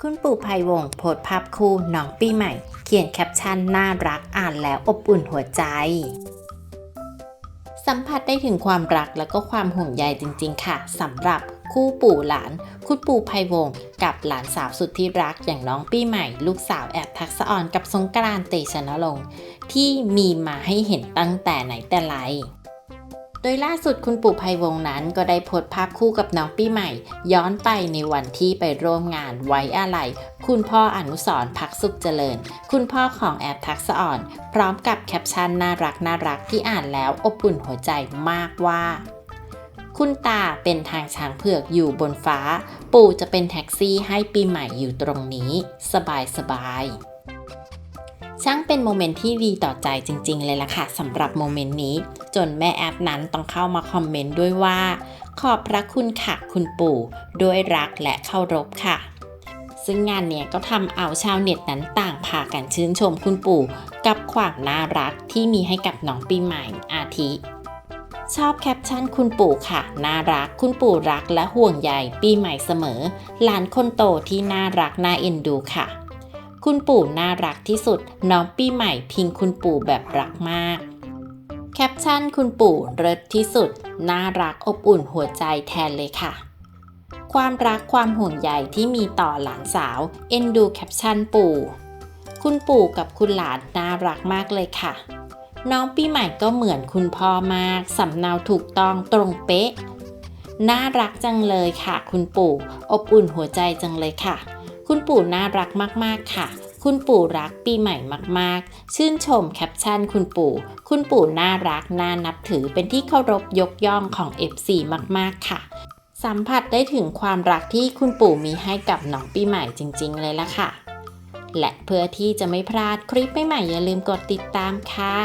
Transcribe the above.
คุณปู่ภัยวงโพสภาพคู่น้องปีใหม่ เขียนแคปชั่นน่ารักอ่านแล้วอบอุ่นหัวใจ สัมผัสได้ถึงความรักและก็ความห่วงใยจริง ๆ ค่ะสำหรับคู่ปู่หลาน คุณปู่ภัยวงกับหลานสาวสุดที่รักอย่างน้องปีใหม่ ลูกสาวแอบทักษะอ่อนกับสงกรานต์เตชะนรงค์ที่มีมาให้เห็นตั้งแต่ไหนแต่ไร โดยล่าสุดคุณปู่ภัยวงนั้นก็ได้โพสต์ภาพคู่กับน้องปีใหม่ ย้อนไปในวันที่ไปร่วมงานไว้อาลัยคุณพ่ออนุสรพักสุขเจริญ คุณพ่อของแอบทักษะอ่อน พร้อมกับแคปชั่นน่ารักน่ารักที่อ่านแล้วอบอุ่นหัวใจมากว่า คุณตาเป็นทางช้างเผือกอยู่บนฟ้า ปู่จะเป็นแท็กซี่ให้ปีใหม่อยู่ตรงนี้ สบายสบาย ช่างเป็นโมเมนต์ที่ดีต่อใจจริง ๆ เลยล่ะค่ะสำหรับโมเมนต์นี้ จนแม่แอปนั้นต้องเข้ามาคอมเมนต์ด้วยว่า ขอบพระคุณค่ะคุณปู่ ด้วยรักและเคารพค่ะ ซึ่งงานเนี้ยก็ทำเอาชาวเน็ตนั้นต่างพากันชื่นชมคุณปู่ กับความน่ารักที่มีให้กับน้องปีใหม่อาทิชอบแคปชั่นคุณปู่ค่ะ น่ารักคุณปู่รักและห่วงใยปีใหม่เสมอ หลานคนโตที่น่ารักน่าเอ็นดูค่ะ คุณปู่น่ารักที่สุด น้องปีใหม่พิงคุณปู่แบบรักมาก แคปชั่นคุณปู่เลิศที่สุด น่ารักอบอุ่นหัวใจแทนเลยค่ะ ความรักความห่วงใยที่มีต่อหลานสาว เอ็นดูแคปชั่นปู่ คุณปู่กับคุณหลานน่ารักมากเลยค่ะ น้องปีใหม่ก็เหมือนคุณพ่อมาก สำเนาถูกต้องตรงเป๊ะ น่ารักจังเลยค่ะ คุณปู่ อบอุ่นหัวใจจังเลยค่ะ คุณปู่น่ารักมาก ๆ ค่ะ คุณปู่รักปีใหม่มาก ๆ ชื่นชมแคปชั่นคุณปู่ คุณปู่น่ารักน่านับถือเป็นที่เคารพยกย่องของ FC มาก ๆ ค่ะ สัมผัสได้ถึงความรักที่คุณปู่มีให้กับน้องปีใหม่จริง ๆ เลยละค่ะ และเพื่อที่จะไม่พลาดคลิปใหม่ๆอย่าลืมกดติดตามค่ะ